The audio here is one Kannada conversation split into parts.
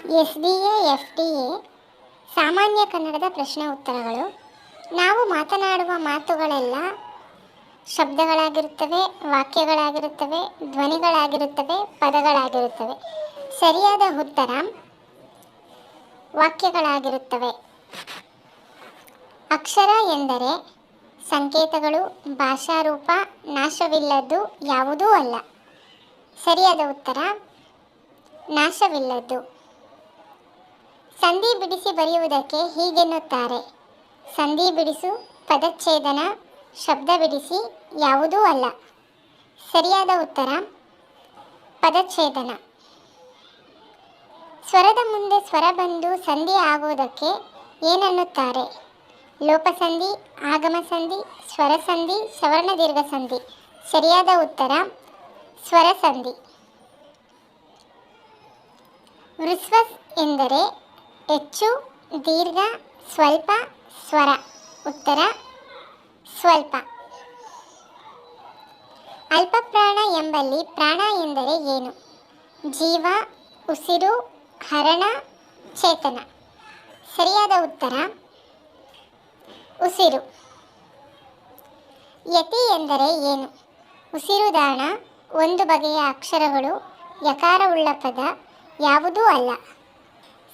S D A, F D A, ಸಾಮಾನ್ಯ ಕನ್ನಡದ ಪ್ರಶ್ನೆ ಉತ್ತರಗಳು. ನಾವು ಮಾತನಾಡುವ ಮಾತುಗಳೆಲ್ಲ ಶಬ್ದಗಳಾಗಿರುತ್ತವೆ, ವಾಕ್ಯಗಳಾಗಿರುತ್ತವೆ, ಧ್ವನಿಗಳಾಗಿರುತ್ತವೆ, ಪದಗಳಾಗಿರುತ್ತವೆ. ಸರಿಯಾದ ಉತ್ತರ ವಾಕ್ಯಗಳಾಗಿರುತ್ತವೆ. ಅಕ್ಷರ ಎಂದರೆ ಸಂಕೇತಗಳು, ಭಾಷಾರೂಪ, ನಾಶವಿಲ್ಲದ್ದು ಯಾವುದೂ ಅಲ್ಲ. ಸರಿಯಾದ ಉತ್ತರ ನಾಶವಿಲ್ಲದ್ದು. ಸಂಧಿ ಬಿಡಿಸಿ ಬರೆಯುವುದಕ್ಕೆ ಹೀಗೆನ್ನುತ್ತಾರೆ. ಸಂಧಿ ಬಿಡಿಸು, ಪದಚ್ಛೇದನ, ಶಬ್ದ ಬಿಡಿಸಿ ಯಾವುದೂ ಅಲ್ಲ. ಸರಿಯಾದ ಉತ್ತರ, ಪದಚ್ಛೇದನ. ಸ್ವರದ ಮುಂದೆ ಸ್ವರ ಬಂದು ಸಂಧಿ ಆಗುವುದಕ್ಕೆ ಏನನ್ನುತ್ತಾರೆ? ಲೋಪಸಂಧಿ, ಆಗಮಸಂಧಿ, ಸ್ವರಸಂಧಿ ಸ್ವರ ಸಂಧಿ ಸವರ್ಣ ದೀರ್ಘ ಸಂಧಿ ಸರಿಯಾದ ಉತ್ತರ, ಸ್ವರಸಂಧಿ. ವೃಸ್ವಸ್ ಎಂದರೆ ಹೆಚ್ಚು, ದೀರ್ಘ, ಸ್ವಲ್ಪ, ಸ್ವರ. ಉತ್ತರ, ಸ್ವಲ್ಪ. ಅಲ್ಪ ಪ್ರಾಣ ಎಂಬಲ್ಲಿ ಪ್ರಾಣ ಎಂದರೆ ಏನು? ಜೀವ, ಉಸಿರು, ಹರಣ, ಚೇತನ. ಸರಿಯಾದ ಉತ್ತರ, ಉಸಿರು. ಯತಿ ಎಂದರೆ ಏನು? ಉಸಿರುದಾಣ ಒಂದು ಬಗೆಯ ಅಕ್ಷರಗಳು, ಯಕಾರವುಳ್ಳ ಪದ, ಯಾವುದೂ ಅಲ್ಲ.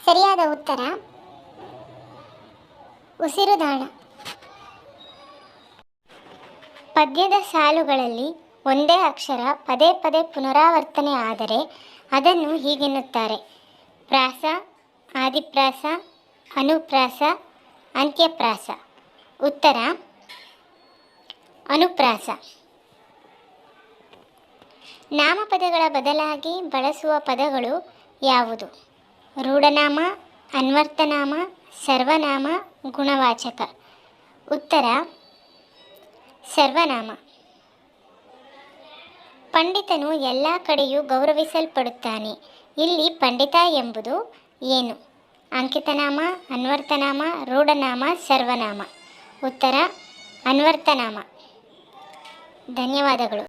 ಸರಿಯಾದ ಉತ್ತರ. ಉಸಿರುದಾಣ ಪದ್ಯದ ಸಾಲುಗಳಲ್ಲಿ ಒಂದೇ ಅಕ್ಷರ, ಪದೇ ಪದೇ ಪುನರಾವರ್ತನೆ ಆದರೆ ಅದನ್ನು ಹೀಗೆನ್ನುತ್ತಾರೆ. ಪ್ರಾಸ, ಆದಿಪ್ರಾಸ, ಅನುಪ್ರಾಸ, ಅಂತ್ಯಪ್ರಾಸ. ಉತ್ತರ, ಅನುಪ್ರಾಸ. ನಾಮಪದಗಳ ಬದಲಾಗಿ ಬಳಸುವ ಪದಗಳು ಯಾವುದು? ರೂಢನಾಮ, ಅನ್ವರ್ತನಾಮ, ಸರ್ವನಾಮ, ಗುಣವಾಚಕ. ಉತ್ತರ, ಸರ್ವನಾಮ. ಪಂಡಿತನು ಎಲ್ಲ ಕಡೆಯೂ ಗೌರವಿಸಲ್ಪಡುತ್ತಾನೆ. ಇಲ್ಲಿ ಪಂಡಿತ ಎಂಬುದು ಏನು? ಅಂಕಿತನಾಮ, ಅನ್ವರ್ತನಾಮ, ರೂಢನಾಮ, ಸರ್ವನಾಮ. ಉತ್ತರ, ಅನ್ವರ್ತನಾಮ. ಧನ್ಯವಾದಗಳು.